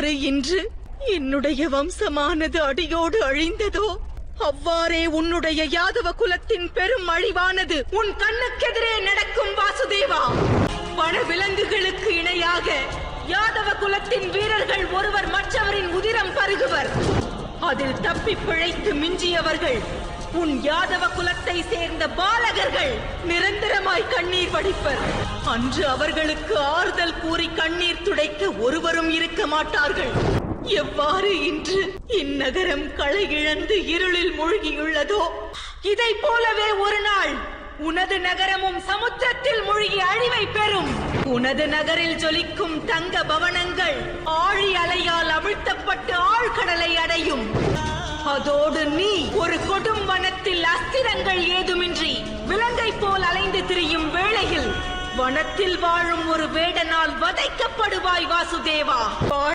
எவ்வாறு இன்று என்னுடைய வம்சமானது அடியோடு அழிந்ததோ? அவ்வாறே உன்னுடைய யாதவ குலத்தின் பெரும் அழிவானது உன் கண்ணுக்கெதிரே நடக்கும் வாசுதேவா? வன விலங்குகளுக்கு இணையாக யாதவ குலத்தின் வீரர்கள் ஒருவர் மற்றவரின் உதிரம் பருகுவர். அதில் தப்பி பிழைத்து மிஞ்சியவர்கள் உன் யாதவ குலத்தை சேர்ந்த பாலகர்கள் நிரந்தரமாய் கண்ணீர் வடிப்பர். அன்று அவர்களுக்கு ஆறுதல் கூறி கண்ணீர் துடைக்க ஒருவரும் இருக்க மாட்டார்கள். எவ்வாறு இன்று இந்நகரம் களை இழந்து இருளில் மூழ்கியுள்ளதோ? இதை போலவே ஒரு நாள் உனது நகரமும் சமுத்திரத்தில் மூழ்கி அழிவை பெறும். உனது நகரில் ஜொலிக்கும் தங்க பவனங்கள் ஆழி அலையால் அவிழ்த்தப்பட்டு ஆழ்கடலை அடையும். அதோடு நீ ஒரு கொடும் வனத்தில் அஸ்திரங்கள் ஏதுமின்றி விலங்கை போல் அலைந்து திரியும் வேளையில் வனத்தில் வாழும் ஒரு வேடனால் வதைக்கப்படுவாய் வாசுதேவா.